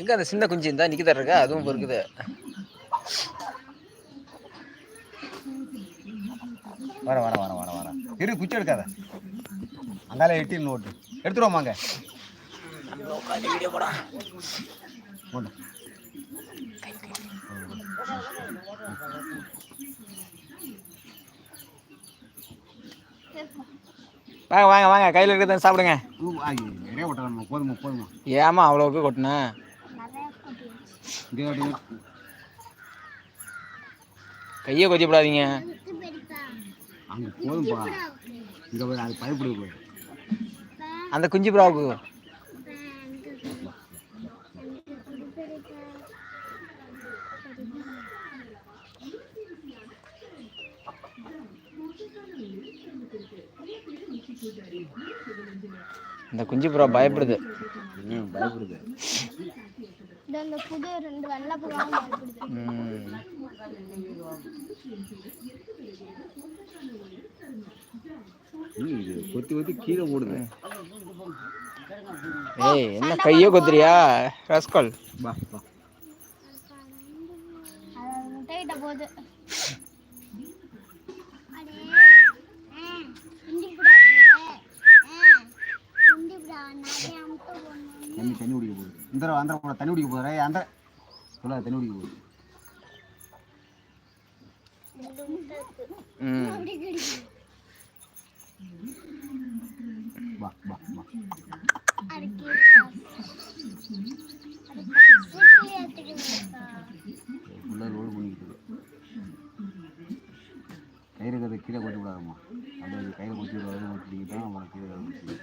எங்க அந்த சின்ன குஞ்சு இருந்தா நிக்க இருக்கா அதுவும் இப்ப இருக்குது வர வர வர வர வர இரு குச்சி எடுக்காத. அங்கால எட்டின்னு ஓட்டு. எடுத்துருவோமாங்க வீடியோ போடா. ஓட்டு வாங்க வாங்க வாங்க. கையில் இருக்கிறத சாப்பிடுங்க. ஓட்டலாமா போதுமா போதுமா. ஏமா அவ்வளோக்கு கொட்டினேன் கையை கொத்திப்படாதீங்க அங்கே போதும்பா. இங்கே அது பயப்படுது போய் அந்த குஞ்சு புறாவுக்கு. இந்த குஞ்சு புறா பயப்படுது. பயப்படுது. இந்த இந்த புது ரெண்டு வெள்ளை புறாவும் பயப்படுது ம். ம், இது கொத்தி கொத்தி கீழே போடுது ஏய் என்ன கையை கொத்துறியா? ரஸ்கல். பா பா அது முட்டையிட்ட போகுது. தண்ணி தண்ணி குடிக்க போகுது. இந்த தடவை அந்த கூட தண்ணி குடிக்க போகுது. அந்த சொல்லாத தண்ணி குடிக்க போகுது. பா பா ஃபுல்லாக ரோடு பண்ணிக்கிட்டு. கயிறு இருக்கிறத கீழே கொட்டி விடாதம்மா. அப்படியே கையில் கொத்தி விடாது கொட்டிக்கிட்டு தான் அப்புறம் கீழே கொட்டி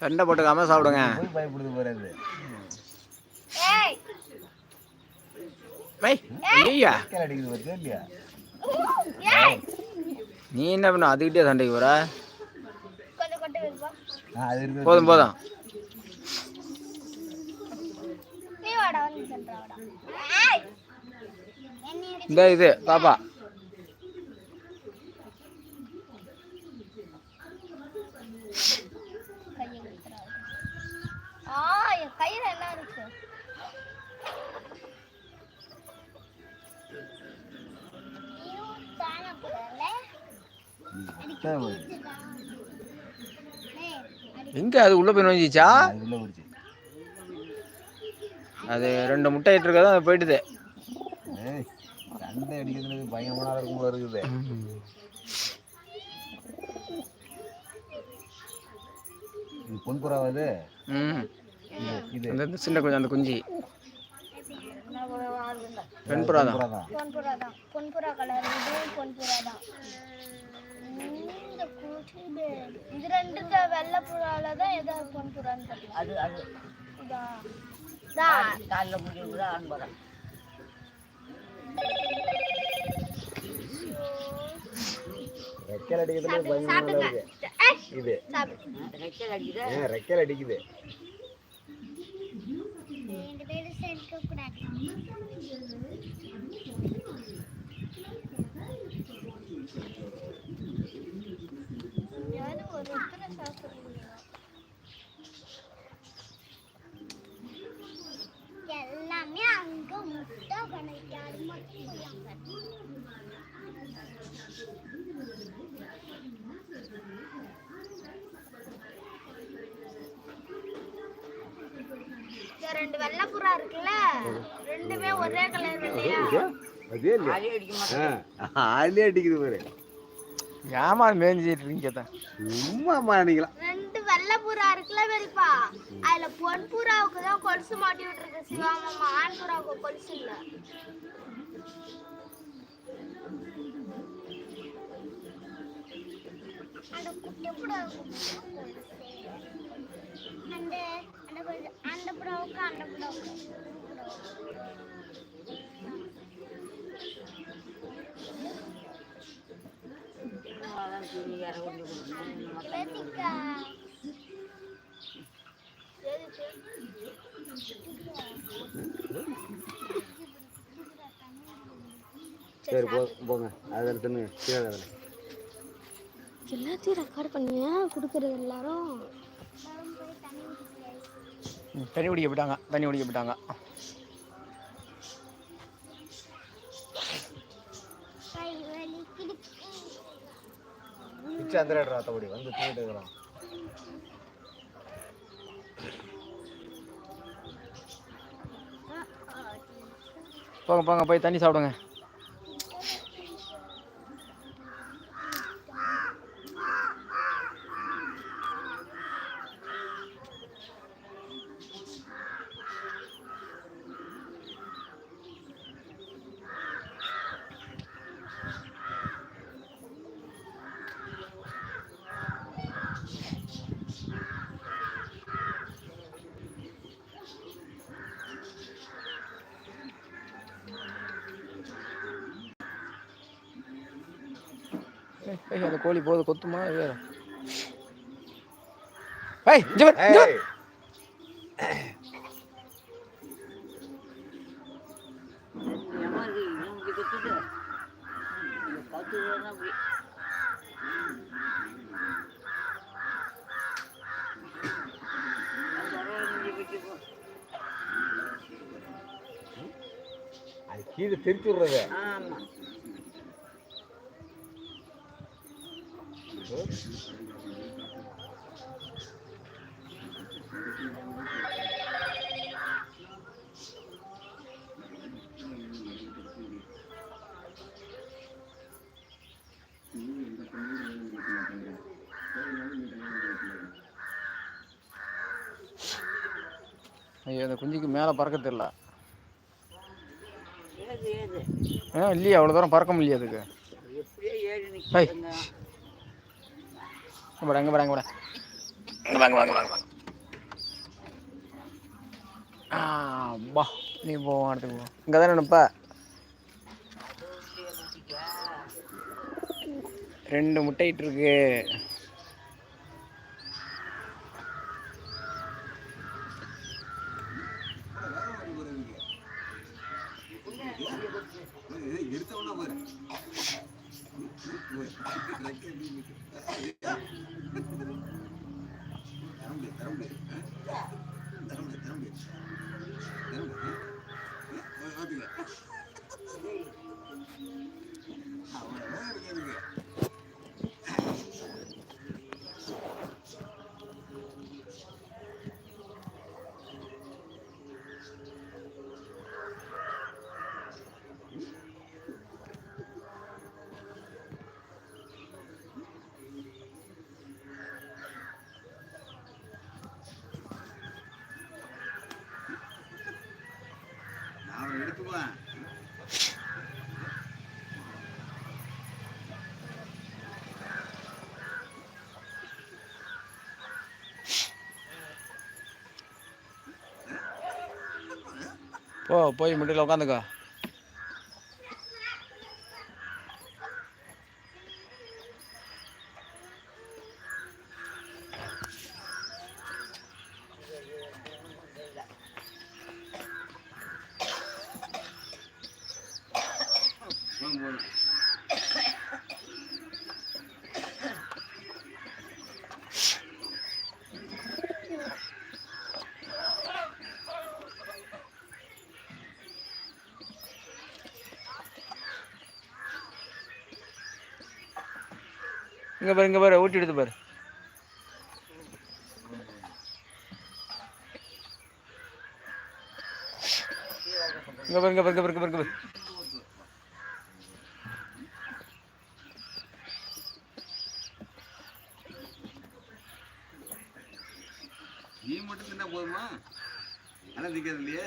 சண்டை போட்டுக்காம சாப்பிடுங்க. போய் பயப்படுது ஏய். நீ என்ன பண்ண அதுக்கிட்டே சண்டைக்கு போற? போதும் போதும். நீ வாடா வந்து சென்றா வாடா. ஏய். என்னைய இந்த இது பாப்பா. கையை கொடுத்துறாரு ஆ கையில என்ன இருக்கு. எங்க அது உள்ள போய் நோஞ்சிச்சா ஆ, அது உள்ள போயிடுச்சு. அது ரெண்டு முட்டை இட்டு அது போயிட்டுது. சண்டை அடிக்கிறதுல பயங்கரமான இருக்கும் போல இருக்குது. இது பொன் புறாவா இது? ம். அந்த சின்ன குஞ்சு அந்த குஞ்சு. பெண் புறா தான். புறா தான். பொன்புறா தான். பொன்புறா கலர் இதுவும் பொன்புறா தான். இது ரெண்டு தான் வெள்ளை புறால தான் எதோ பொன்புறான்னு தெரியல அது அது. இதா. இதா காலில் முடிவு தான் அன்பதான் ரெக்கையில் அடிக்கிறதுல இருக்கு இது. சாப்பிடு. ரெக்கையில் அடிக்குது. எல்லாமே அங்க முட்டை கிடைக்காது மட்டும் இந்த ரெண்டு வெள்ளை புறா இருக்குல்ல? ரெண்டுமே ஒரே கலர் வெள்ளையா அதே இல்லையா? ஆளே அடிக்குது பாரு. ஏமா மேஞ்சிட்டு இருக்கீங்க தான் சும்மாமா நீங்களா? ரெண்டு வெள்ளை புறா இருக்குல்ல பெரியப்பா? அதுல பொன் புறாவுக்கு தான் கொலுசு மாட்டி விட்டுருக்கு சிவாமாமா. ஆண் புறாவுக்கு கொலுசு இல்ல. அந்த குட்டி புறாவுக்கு அந்த அந்த மக்கள் எதுக்கா சரி போ போங்க அதில் தின்னு கீழே அதில் எல்லாத்தையும் ரெக்கார்ட் பண்ணியா கொடுக்குறது எல்லாரும் தண்ணி குடிக்க போயிட்டாங்க தண்ணி குடிக்க போயிட்டாங்க. கை வலிக்குது பிச்சு அந்த ரேட் ராத்தபடி வந்து தூக்கிட்டு இருக்கிறான். போங்க போங்க போய் தண்ணி சாப்பிடுங்க. அந்த கோழி போகுது கொத்துமா? வேற ஏய் இங்க வா, இங்க வா. ஏமா இருக்கு ஐயோ அந்த குஞ்சுக்கு மேலே பறக்க ஏது? ஆ இல்லையா அவ்வளோ தூரம் பறக்க முடியல அதுக்கு எப்படியோ ஏறி ஹை. நிற்கிறாங்க இங்க பாரு, அங்க பாரு, அங்க பாரு. இங்க வாங்க. வாங்க வாங்க வாங்க ஆ பா நீ போ இடத்துக்கு போ. இங்கே தானே நினைப்ப ரெண்டு முட்டையிட்டு இருக்கு அவன் போ போய் முட்டையில் உட்காந்துக்கோ இங்கே பாரு இங்கே பாரு ஊட்டி எடுத்து பாரு. இங்கே பாரு இங்கே பாரு இங்கே பாரு இங்கே பாரு நீ மட்டும் தின்னா போதுமா? ஆனால் திக்கிறது இல்லையே